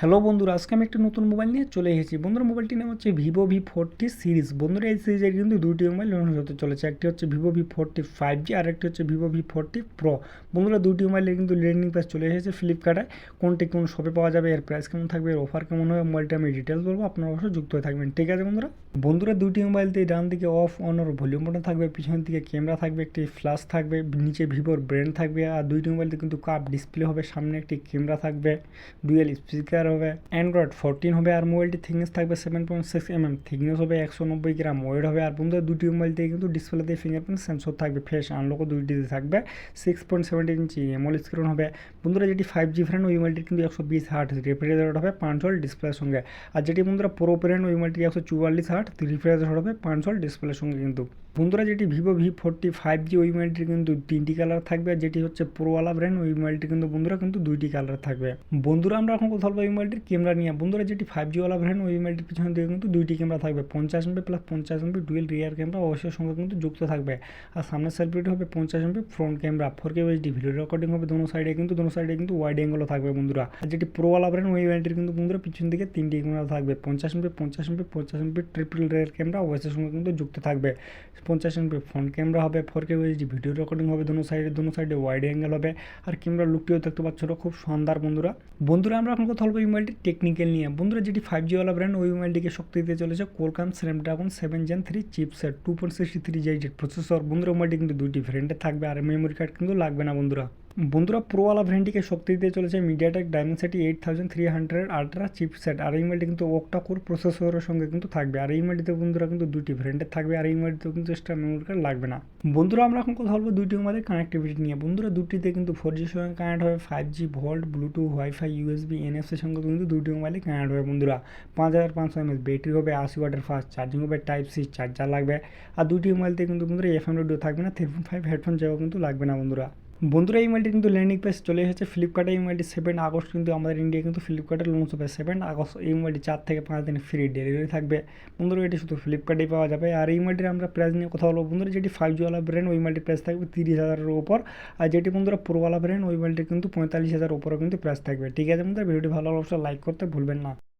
Hello বন্ধুরা, আজকে আমি একটা নতুন মোবাইল নিয়ে চলে এসেছি। বন্ধুরা, মোবাইলটির নাম হচ্ছে ভিভো ভি ফোরটি সিরিজ। বন্ধুরা, এই সিরিজের কিন্তু দুটি মোবাইল লঞ্চ হতে চলেছে। একটি হচ্ছে Vivo V forty five G আর একটি হচ্ছে ভিভো ভি ফোরটি প্রো। বন্ধুরা দুটি মোবাইলের কিন্তু লেন্ডিং প্রাইস চলে এসেছে ফ্লিপকার্টে। কোনটি কোন শপে পাওয়া যাবে, এর প্রাইস কেমন থাকবে, এর অফার কেমন হবে, মোবাইলটা আমি ডিটেলস বলব, আপনারা অবশ্যই যুক্ত হয়ে থাকবেন। ঠিক আছে বন্ধুরা? বন্ধুরা দুটি মোবাইলতে ডান দিকে off on or volume button থাকবে পিছনের দিকে ক্যামেরা থাকবে, একটি ফ্ল্যাশ থাকবে, নিচে ভিভোর ব্র্যান্ড থাকবে, আর দুইটি মোবাইলতে কিন্তু কাপ ডিসপ্লে হবে, সামনে একটি ক্যামেরা থাকবে ডুয়েল স্পিকার হবে। অ্যান্ড্রয়েড ফোরটিন হবে আর মোবাইলটি থিকনেস থাকবে seven point six M M thickness হবে একশো নব্বই গ্রাম ওয়েট হবে আর বন্ধুরা দুটি মোবাইল থেকে কিন্তু ডিসপ্লেতে ফিঙ্গারপ্রিন্ট সেন্সর থাকবে। ফেস আনলকও দুইটিতে থাকবে। সিক্স পয়েন্ট সেভেন্টি ইঞ্চি এমল স্ক্রিন হবে। বন্ধুরা যেটি ফাইভ জি ফ্রেন্ড ওই মোবাইলটি কিন্তু একশো বিশ হার্ট রেফ্রিজারেট হবে পাঁচশোল ডিসপ্লের সঙ্গে। আর যেটি বন্ধুরা প্রো ফ্রেন্ড ওই মোবাইলটি একশো চুয়াল্লিশ হার্ট রেফ্রিজারেট হবে পাঁচশোল ডিসপ্লের সঙ্গে কিন্তু। বন্ধুরা যেটি Vivo V forty five G ওই মোবাইলটির কিন্তু তিনটি কালার থাকবে। যেটি হচ্ছে প্রোওয়ালা ব্র্যান্ড ওই মোবাইলটি কিন্তু বন্ধুরা কিন্তু দুইটি কালার থাকবে। বন্ধুরা আমরা এখন কথা বলব মোবাইলটির ক্যামেরা নিয়ে বন্ধুরা, যেটি ফাইভ জিওয়ালা ব্র্যান্ড ওই মোবাইলটির পিছনে দিকে কিন্তু দুইটি ক্যামেরা থাকবে। পঞ্চাশ এমপি প্লাস পঞ্চাশ এমপি ডুয়েল রিয়ার ক্যামেরা অবশ্যই সঙ্গে কিন্তু যুক্ত থাকবে। আর সামনের সেলফিটি হবে পঞ্চাশ MP front camera four K HD video recording হবে দোনো সাইডে কিন্তু, দোনো সাইডে কিন্তু ওয়াইড অ্যাঙ্গেলও থাকবে বন্ধুরা। আর যেটি প্রোওয়ালা ব্র্যান্ড ওই মোবাইলটির কিন্তু বন্ধুরা পিছন দিকে তিনটি ক্যামেরা থাকবে। পঞ্চাশ এমপি পঞ্চাশ এমপি পঞ্চাশ এমপি ট্রিপল রিয়ার ক্যামেরা অবশ্যই সঙ্গে কিন্তু যুক্ত থাকবে। পঞ্চাশ এমপি ফ্রন্ট ক্যামেরা হবে four K HD video recording হবে দোনো সাইডে দোনো সাইডে ওয়াইড অ্যাঙ্গেল হবে। আর ক্যামেরা লুকটিও দেখতে পাচ্ছ খুব শানদার বন্ধুরা। বন্ধুরা, আমরা এখন কথা বলব মোবাইলটি টেকনিক্যাল নিয়ে। বন্ধুরা, যেটি ফাইভ জিওয়ালা ব্র্যান্ড ওই মোবাইলটিকে শক্তি দিতে চলেছে Qualcomm Snapdragon seven gen three chipset two point sixty three Z processor বন্ধুরা মোবাইলটি কিন্তু দুইটি ফ্রেন্ডে থাকবে, আর মেমোরি কার্ড কিন্তু লাগবে না, বন্ধুরা। বন্ধুরা প্রোওয়ালা ভ্যারিয়েন্টকে শক্তি দিতে চলেছে MediaTek Dimensity eight thousand three hundred ultra chipset আর এই কিন্তু ওকটা কোর প্রসেসরের সঙ্গে কিন্তু থাকবে। আর এই মোবাইলটিতে বন্ধুরা কিন্তু দুটি ভ্যারিয়েন্টে থাকবে। আর এই কিন্তু এক্সট্রা মেমোরি কার্ড লাগবে না। বন্ধুরা, আমরা এখন কথা বলব দুটি মোবাইলের কানেক্টিভিটি নিয়ে। বন্ধুরা, দুটিতে কিন্তু ফোর জির সঙ্গে কানেক্ট হবে five G VoLTE Bluetooth WiFi USB এনএফসির সঙ্গে কিন্তু দুটি মোবাইলে কানেক্ট হবে বন্ধুরা। পাঁচ হাজার পাঁচশো এমএস ব্যাটারি হবে আশি ওয়াটের ফাস্ট চার্জিং হবে টাইপ সি চার্জার লাগবে। আর দুটি মোবাইলতে কিন্তু বন্ধুরা এফএম রেডিও থাকবে না থ্রি ফাইভ হেডফোন যাও কিন্তু লাগবে না বন্ধুরা। বন্ধুরা, এই মোবাইলটি কিন্তু ল্যান্ডিং প্রাইস চলে এসেছে। ফ্লিপকার্টে এই মোবাইলটি সেভেন আগস্ট কিন্তু আমাদের ইন্ডিয়া কিন্তু ফ্লিপকার্টে লঞ্চ হবে। সেভেন আগস্ট, এই মোবাইলটি চার থেকে পাঁচ দিন ফ্রি ডেলিভারি থাকবে। বন্ধুরা, এটি শুধু ফ্লিপকার্টেই পাওয়া যাবে। আর এই মোবাইলটির আমরা প্রাইস নিয়ে কথা বলব। বন্ধুরা, যেটি ফাইভ জিওয়ালা ব্র্যান্ড ওই মোবাইলটির প্রাইস থাকবে তিরিশ হাজারের ওপর আর যেটি বন্ধুরা প্রোওয়ালা ব্র্যান্ড ওই মোবাইলটি কিন্তু পঁয়তাল্লিশ হাজার ওপরও কিন্তু প্রাইস থাকবে। ঠিক আছে বন্ধুরা, ভিডিওটি ভালো অবশ্যই লাইক করতে ভুলবেন না।